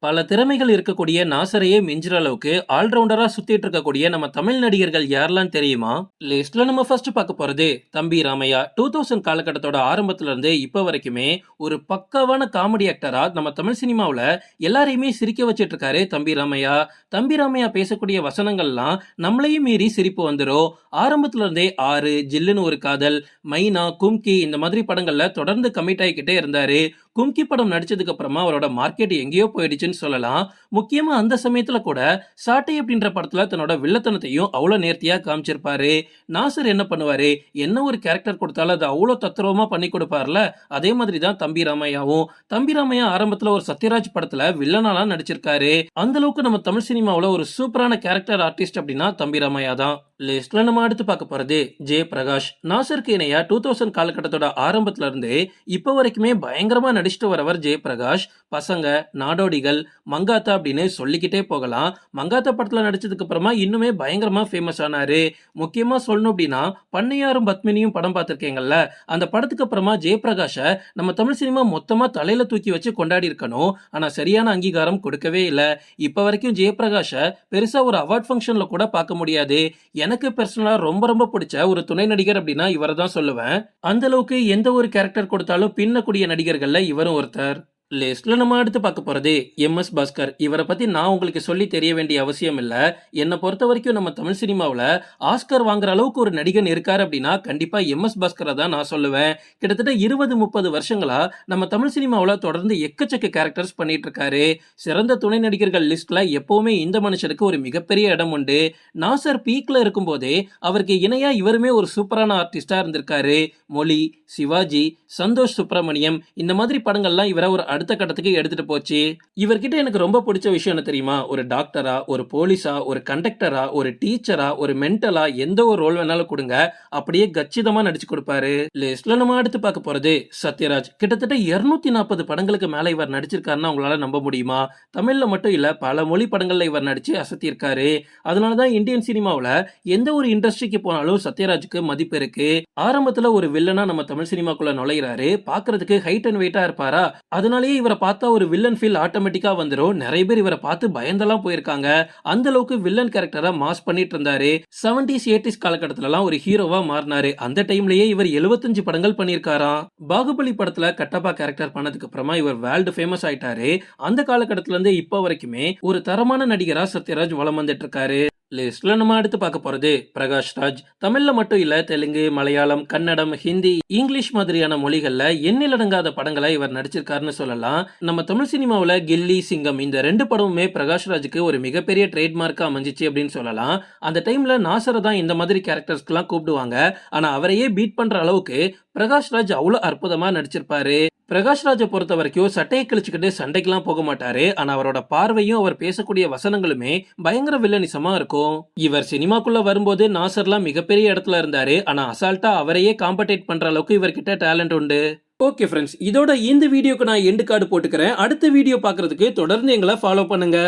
பல திறமைகள் இருக்கக்கூடிய நாசரையே மிஞ்சுற அளவுக்கு ஆல்ரவுண்டரா சுத்திட்டு இருக்கக்கூடிய நம்ம தமிழ் நடிகர்கள் யாரெல்லாம் தெரியுமா? லிஸ்ட்ல நம்ம ஃபர்ஸ்ட் பார்க்க போறது தம்பி ராமையா. டூ தௌசண்ட் காலகட்டத்தோட ஆரம்பத்துல இருந்து இப்ப வரைக்குமே ஒரு பக்காவான காமெடி ஆக்டரா நம்ம தமிழ் சினிமாவில் எல்லாரையுமே சிரிக்க வச்சிட்டு இருக்காரு தம்பி ராமையா. தம்பி ராமையா பேசக்கூடிய வசனங்கள்லாம் நம்மளையும் மீறி சிரிப்பு வந்துடும் ஆரம்பத்துல இருந்தே ஆறு ஜில்லுன்னு ஒரு காதல் மைனா கும்கி இந்த மாதிரி படங்கள்ல தொடர்ந்து கமிட் ஆகிக்கிட்டே இருந்தாரு. கும்கி படம் நடிச்சதுக்கு அப்புறமா அவரோட மார்க்கெட் எங்கேயோ போயிடுச்சுன்னு சொல்லலாம். முக்கியமா அந்த சமயத்துல கூட சாட்டை அப்படின்ற படத்துல தன்னோட வில்லத்தனத்தையும் அவ்வளவு நேர்த்தியா காமிச்சிருப்பாரு. நாசர் என்ன பண்ணுவாரு? என்ன ஒரு கேரக்டர் கொடுத்தாலும் அது அவ்வளவு தத்ரூபமா பண்ணி கொடுப்பார்ல? அதே மாதிரி தான் தம்பி ராமையாவும். தம்பி ராமையா ஆரம்பத்துல ஒரு சத்யராஜ் படத்துல வில்லனாலாம் நடிச்சிருக்காரு. அந்த அளவுக்கு நம்ம தமிழ் சினிமாவில் ஒரு சூப்பரான கேரக்டர் ஆர்டிஸ்ட் அப்படின்னா தம்பி ராமையா தான் லிஸ்ட்ல நம்ம அடுத்து பார்க்க போறது ஜே பிரகாஷ் நாசருக்கு இணையா டூ தௌசண்ட் காலகட்டத்தோட ஆரம்பத்துல இருந்து இப்போ வரைக்குமே பயங்கரமா நடிச்சுட்டு வரவர் ஜெயபிரகாஷ். பசங்க நாடோடிகள் மங்காத்தா அப்படின்னு சொல்லிக்கிட்டே போகலாம். மங்காத்தா படத்துல நடிச்சதுக்கு அப்புறமா இன்னுமே பயங்கரமா ஃபேமஸ் ஆனாரு. முக்கியமா சொல்லணும் அப்படின்னா பண்ணையாரும் பத்மினியும் படம் பார்த்துருக்கீங்கல்ல அந்த படத்துக்கு அப்புறமா ஜெயபிரகாஷ நம்ம தமிழ் சினிமா மொத்தமா தலையில தூக்கி வச்சு கொண்டாடி இருக்கணும். ஆனா சரியான அங்கீகாரம் கொடுக்கவே இல்லை. இப்ப வரைக்கும் ஜெயபிரகாஷை பெருசா ஒரு அவார்ட் ஃபங்க்ஷன்ல கூட பார்க்க முடியாது. எனக்கு பர்சனலாக ரொம்ப ரொம்ப பிடிச்ச ஒரு துணை நடிகர் அப்படின்னா இவரை தான் சொல்லுவேன். அந்த அளவுக்கு எந்த ஒரு கேரக்டர் கொடுத்தாலும் பின்னக்கூடிய நடிகர்களில் இவரும் ஒருத்தர். லிஸ்ட்ல நம்ம அடுத்து பார்க்க போறது எம் எஸ் பாஸ்கர் இவரை பத்தி நான் உங்களுக்கு சொல்லி தெரிய வேண்டிய அவசியம் இல்ல. என்னை பொறுத்த வரைக்கும் நம்ம தமிழ் சினிமாவில் ஆஸ்கர் வாங்குற அளவுக்கு ஒரு நடிகன் இருக்காரு அப்படின்னா கண்டிப்பா எம் எஸ் பாஸ்கரை தான் நான் சொல்லுவேன். கிட்டத்தட்ட இருபது முப்பது வருஷங்களா நம்ம தமிழ் சினிமாவில் தொடர்ந்து எக்கச்சக்க கேரக்டர்ஸ் பண்ணிட்டு இருக்காரு சிறந்த துணை நடிகர்கள் லிஸ்ட்ல எப்பவுமே இந்த மனுஷனுக்கு ஒரு மிகப்பெரிய இடம் உண்டு. நாசர் பீக்ல இருக்கும்போதே அவருக்கு இணையா இவருமே ஒரு சூப்பரான ஆர்டிஸ்டா இருந்திருக்காரு. மொழி சிவாஜி சந்தோஷ் சுப்பிரமணியம் இந்த மாதிரி படங்கள்லாம் இவரை ஒரு அடுத்த கட்டத்துக்கு எடுத்துட்டு போச்சு. இவர்கிட்ட எனக்கு ரொம்ப பிடிச்ச விஷயம் என்ன தெரியுமா? ஒரு டாக்டரா ஒரு போலீஸா ஒரு கண்டக்டரா ஒரு டீச்சரா ஒரு மென்டலா எந்த ஒரு ரோல் வேணாலும் கொடுங்க. அப்படியே கச்சிதமா நடிச்சு கொடுப்பாரு. லிஸ்ட்ல நம்ம அடுத்து பார்க்க போறது சத்யராஜ். கிட்டத்தட்ட இருநூத்தி நாற்பது படங்களுக்கு மேல இவர் நடிச்சிருக்காருன்னா உங்களால நம்ப முடியுமா? தமிழ்ல மட்டும் இல்ல பல மொழி படங்கள்ல இவர் நடிச்சு அசத்தியிருக்காரு. அதனாலதான் இந்தியன் சினிமாவுல எந்த ஒரு இண்டஸ்ட்ரிக்கு போனாலும் சத்யராஜுக்கு மதிப்பு இருக்கு. ஆரம்பத்துல ஒரு வில்லனா நம்ம தமிழ் சினிமாக்குள்ள நுழையிறாரு. பாக்குறதுக்கு ஹைட் அண்ட் வெயிட்டா இருப்பாரா? அதனாலேயே இவரை பார்த்தா ஒரு வில்லன் ஃபீல் ஆட்டோமேட்டிக்காக வந்துடும் நிறைய பேர் இவரை பார்த்து பயந்தெல்லாம் போயிருக்காங்க. அந்த அளவுக்கு வில்லன் கேரக்டரா மாஸ் பண்ணிட்டு இருந்தாரு. செவன்டிஸ் எயிட்டிஸ் காலகட்டத்துல எல்லாம் ஒரு ஹீரோவா மாறினாரு. அந்த டைம்லயே இவர் 75 படங்கள் பண்ணியிருக்காராம். பாகுபலி படத்துல கட்டப்பா கேரக்டர் பண்ணதுக்கு அப்புறமா இவர் வேர்ல்டு ஃபேமஸ் ஆயிட்டாரு. அந்த காலகட்டத்துல இருந்து இப்போ வரைக்குமே ஒரு தரமான நடிகரா சத்யராஜ் வலம் வந்துட்டு இருக்காரு. லிஸ்ட்ல நம்ம அடுத்து பார்க்க போறது பிரகாஷ் ராஜ். தமிழ்ல மட்டும் இல்ல தெலுங்கு மலையாளம் கன்னடம் ஹிந்தி இங்கிலீஷ் மாதிரியான மொழிகள்ல எண்ணிலடங்காத படங்களை இவர் நடிச்சிருக்காருன்னு சொல்லலாம். நம்ம தமிழ் சினிமாவில் கில்லி சிங்கம் இந்த ரெண்டு படமுமே பிரகாஷ் ராஜுக்கு ஒரு மிகப்பெரிய ட்ரேட்மார்க்கா அமைஞ்சிச்சு அப்படின்னு சொல்லலாம். அந்த டைம்ல நாசரை தான் இந்த மாதிரி கேரக்டர்ஸ்க்குலாம் கூப்பிடுவாங்க. ஆனா அவரையே பீட் பண்ற அளவுக்கு பிரகாஷ் ராஜ் அவ்வளவு அற்புதமா நடிச்சிருப்பாரு. பிரகாஷ் ராஜை பொறுத்த வரைக்கும் சட்டையை கிழிச்சுக்கிட்டு சண்டைக்கெல்லாம் போக மாட்டாரு. ஆனா அவரோட பார்வையும் அவர் பேசக்கூடிய வசனங்களுமே பயங்கர வில்லனிசமா இருக்கும். இவர் சினிமாக்குள்ள வரும்போது நாசர்லாம் மிகப்பெரிய இடத்துல இருந்தாரு. ஆனா அசால்ட்டா அவரையே காம்படேட் பண்ற அளவுக்கு இவர்கிட்ட டேலண்ட் உண்டு. ஓகே ஃப்ரெண்ட்ஸ் இதோட இந்த வீடியோக்கு நான் எண்டு கார்டு போட்டுக்கிறேன். அடுத்த வீடியோ பார்க்கறதுக்கு தொடர்ந்து எங்களை ஃபாலோ பண்ணுங்க.